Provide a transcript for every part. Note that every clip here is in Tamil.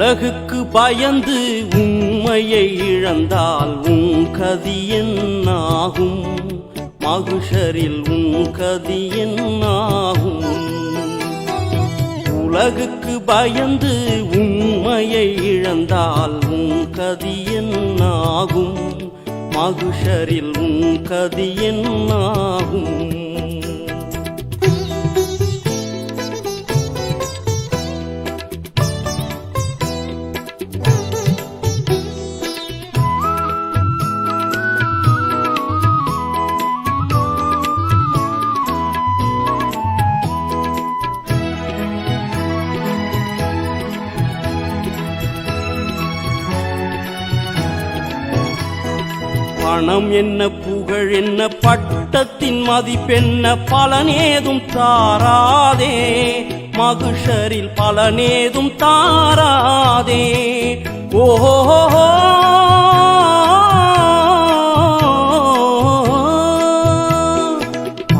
உலகுக்கு பயந்து உண்மையை இழந்தால் உன் கதி என்னாகும்? மகுஷரில் உன் கதி என்னாகும்? உலகுக்கு பயந்து உண்மையை இழந்தால் உன் கதி என்னாகும்? மகுஷரில் உன் கதி என்னாகும்? பணம் என்ன புகழ் என்ன பட்டத்தின் மதிப்பென்ன பலனேதும் தாராதே. மகுஷரில் பலனேதும் தாராதே. ஓஹோ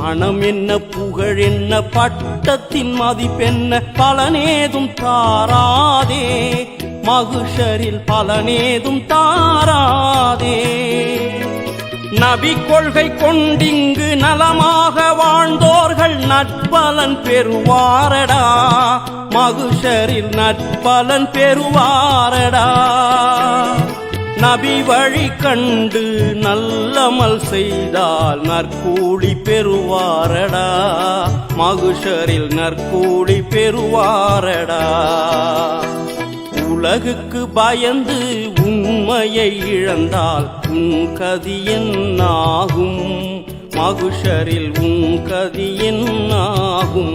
பணம் என்ன புகழ் என்ன பட்டத்தின் மதிப்பென்ன பலனேதும் தாராதே. மகுஷரில் பலனேதும் தாராதே. நபி கொள்கை கொண்டிங்கு நலமாக வாழ்ந்தோர்கள் நட்பலன் பெறுவாரடா. மகுஷரில் நட்பலன் பெறுவாரடா. நபி வழி கண்டு நல்லமல் செய்தால் நற்கூலி பெறுவாரடா. மகுஷரில் நற்கூலி பெறுவாரடா. உலகுக்கு பயந்து உண்மையை இழந்தால் உன் கதி என்னாகும்? மகுஷரில் உன் கதி என்னாகும்?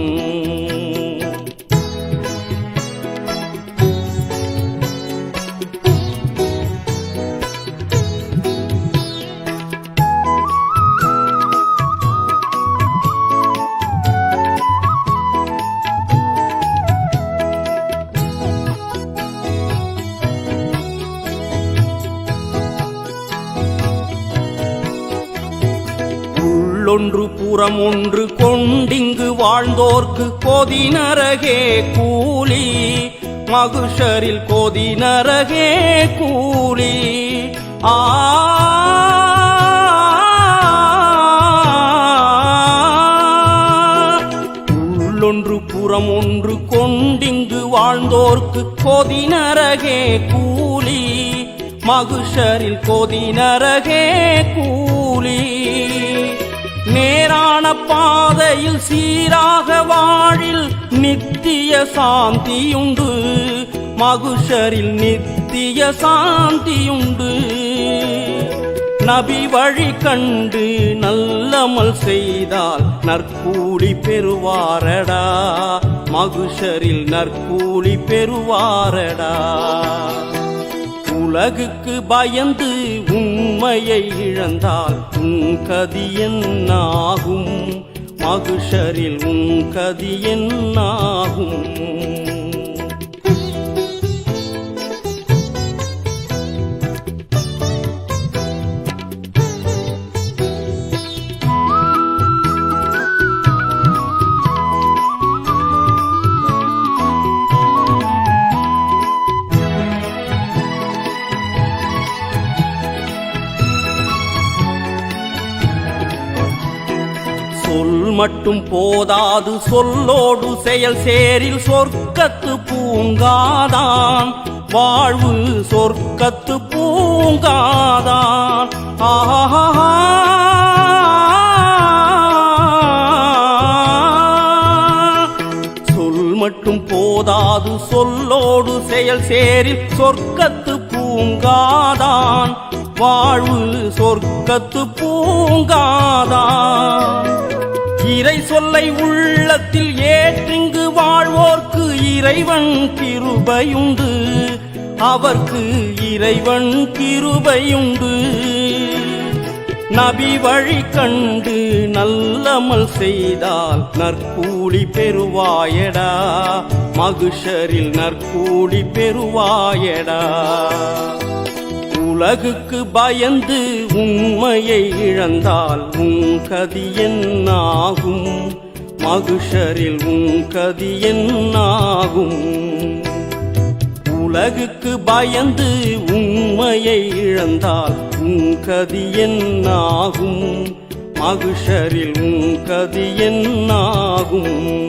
ஒன்று புறம் ஒன்று கொண்டிங்கு வாழ்ந்தோர்க்கு கோதி நரகே கூலி. மகுஷரில் கோதி நரகே கூலி. ஆ. உள்ளொன்று புறம் ஒன்று கொண்டிங்கு வாழ்ந்தோர்க்கு கோதி நரகே கூலி. மகுஷரில் கோதி நரகே கூலி. நேரான பாதையில் சீராக வாழில் நித்திய சாந்தியுண்டு. மகுஷரில் நித்திய சாந்தியுண்டு. நபி வழி கண்டு நல்லமல் செய்தால் நற்கூலி பெறுவாரடா. மகுஷரில் நற்கூலி பெறுவாரடா. உலகுக்கு பயந்து உண்மையை இழந்தால் உன் கதி என்னாகும்? மகுஷரில் உன் கதி என்னாகும்? மட்டும் போதாது சொல்லோடு செயல் சேரில் சொர்க்கத்து பூங்காதான். வாழ்வு சொர்க்கத்து பூங்காதான். ஆஹா சொல் மட்டும் போதாது சொல்லோடு செயல் சேரில் சொர்க்கத்து பூங்காதான். வாழ்வு சொர்க்கத்து பூங்காதான். இறை சொல்லை உள்ளத்தில் ஏற்றிங்கு வாழ்வோர்க்கு இறைவன் கிருபையுண்டு. அவர்க்கு இறைவன் கிருபையுண்டு. நபி வழி கண்டு நல்லமல் செய்தால் நற்கூலி பெறுவாயடா. மகுஷரில் நற்கூலி பெறுவாயடா. உலகுக்கு பயந்து உண்மையை இழந்தால் உன் கதி என்னாகும்? மகுஷரில் உன் கதி என்னாகும்? உலகுக்கு பயந்து உண்மையை இழந்தால் உன் கதி என்னாகும்? மகுஷரில் உன் கதி என்னாகும்?